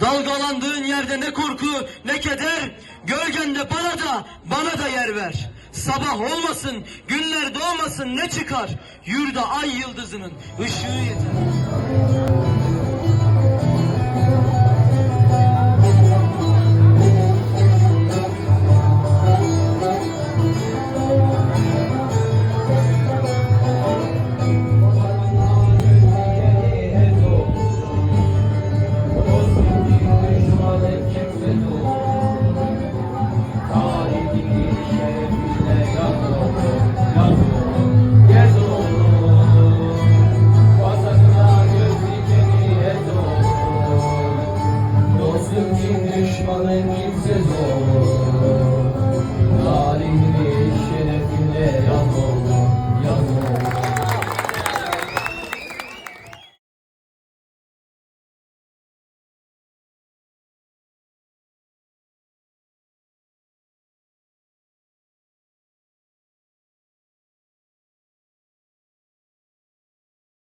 Dalgalandığın yerde ne korku ne keder. Gölgende bana da bana da yer ver. Sabah olmasın, günler doğmasın ne çıkar? Yurda ay yıldızının ışığı yeter. Bizim kim düşmanın kimse zor